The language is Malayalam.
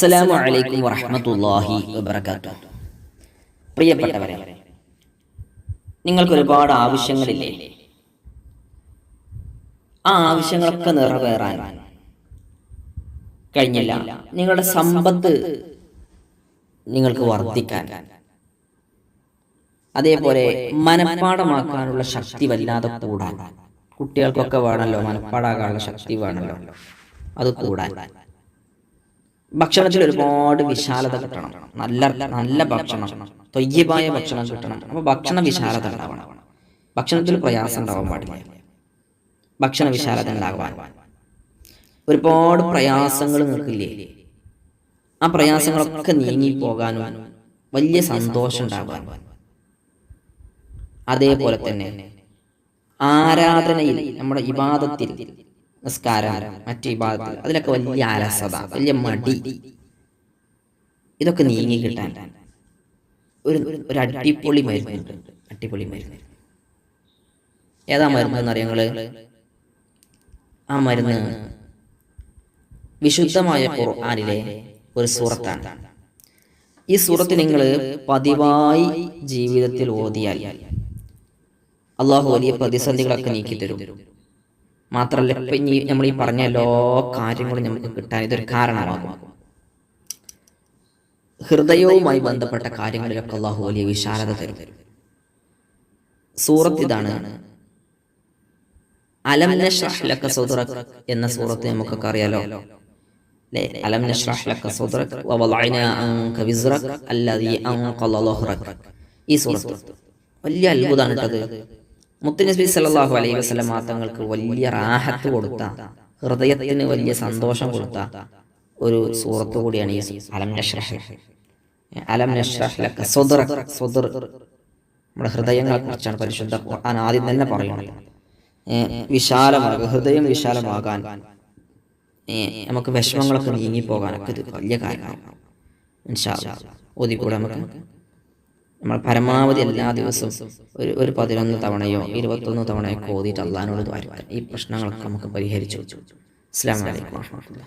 അസ്സലാമു അലൈക്കും വബറകാതുഹു. പ്രിയപ്പെട്ടവരെ നിങ്ങൾക്ക് ഒരുപാട് ആവശ്യങ്ങളില്ലേ? ആ ആവശ്യങ്ങളൊക്കെ നിറവേറാൻ കഴിഞ്ഞില്ല. നിങ്ങളുടെ സമ്പത്ത് നിങ്ങൾക്ക് വർദ്ധിക്കാൻ. അതേപോലെ മനഃപ്പാടമാക്കാനുള്ള ശക്തി വല്ലാതെ കൂടാൻ. കുട്ടികൾക്കൊക്കെ വേണമല്ലോ മനഃപ്പാടാകാനുള്ള ശക്തി വേണമല്ലോ. അത് കൂടാൻ. ഭക്ഷണത്തിൽ ഒരുപാട് വിശാലത കിട്ടണം. നല്ല നല്ല ഭക്ഷണം. തൊയ്യബായ ഭക്ഷണം കിട്ടണം. അപ്പൊ ഭക്ഷണ വിശാലത ഉണ്ടാവണം. ഭക്ഷണത്തിൽ പ്രയാസം ഉണ്ടാവാൻ പാടില്ല. ഭക്ഷണ വിശാലത ഉണ്ടാകുവാൻ ഒരുപാട് പ്രയാസങ്ങൾ നിൽക്കില്ലേ? ആ പ്രയാസങ്ങളൊക്കെ നീങ്ങി പോകാനും വലിയ സന്തോഷം ഉണ്ടാകാൻ അതേപോലെ തന്നെ ആരാധനയിൽ നമ്മുടെ ഇബാദത്തിൽ നിസ്കാരം മറ്റു ഇബാദത്തിൽ അതിലൊക്കെ വലിയ അലസത വലിയ മടി. ഇതൊക്കെ നീങ്ങി കിട്ടാൻ ഒരു ഒരു അടിപൊളി മരുന്നുണ്ട്. അടിപൊളി മരുന്ന്. ഏതാ മരുന്ന് എന്നറിയാം നിങ്ങൾ? ആ മരുന്ന് വിശുദ്ധമായ ഖുർആനിലെ ഒരു സൂറത്താണ്. ഈ സൂറത്ത് നിങ്ങൾ പതിവായി ജീവിതത്തിൽ ഓതിയാൽ അള്ളാഹു വലിയ പ്രതിസന്ധികളൊക്കെ നീക്കി തരും മാത്രമല്ല ഇപ്പൊ ഇനി നമ്മൾ ഈ പറഞ്ഞ എല്ലാ കാര്യങ്ങളും നമുക്ക് കിട്ടാൻ ഇതൊരു കാരണമാകും. ഹൃദയവുമായി ബന്ധപ്പെട്ട കാര്യങ്ങളിലൊക്കെ അള്ളാഹു വലിയ വിശാലത തരും. സൂറത്ത് ഇതാണ്. അലം സദ്റക് എന്ന സൂറത്ത് നമുക്കൊക്കെ അറിയാലോ? അല്ലേ? അലം അൻക വിസ്റക് അല്ലദീ ഈ സൂറത്ത്. വലിയ അത്ഭുതമാണ് കേട്ടത് മുത്തുനബി സല്ലല്ലാഹു അലൈഹി വസ്ലം തങ്ങൾക്ക് വലിയ റാഹത്ത് കൊടുത്ത ഹൃദയത്തിന് വലിയ സന്തോഷം കൊടുത്ത ഒരു സൂറത്ത് കൂടിയാണ് ഈ അലം നഷ്റഹ്. അലം നമ്മുടെ ഹൃദയങ്ങളെ കുറിച്ചാണ് പരിശുദ്ധ ഖുർആൻ ആദ്യം തന്നെ പറയുന്നത്. വിശാലമാകുക ഹൃദയം വിശാലമാകാൻ നമുക്ക് വിഷമങ്ങളൊക്കെ നീങ്ങിപ്പോകാനൊക്കെ ഇത് വലിയ കാര്യമാണ്. ഓതിക്കൂടെ നമുക്ക്? നമ്മൾ പരമാവധി എല്ലാ ദിവസവും ഒരു ഒരു പതിനൊന്ന് തവണയോ ഇരുപത്തൊന്ന് തവണയോ ഓതിയിട്ട് അള്ളഹാനോട് ദ്വാരിക്കാം ഈ പ്രശ്നങ്ങളൊക്കെ നമുക്ക് പരിഹരിച്ചു. അസ്സാം വലൈക്കും വാഹമത്തുള്ള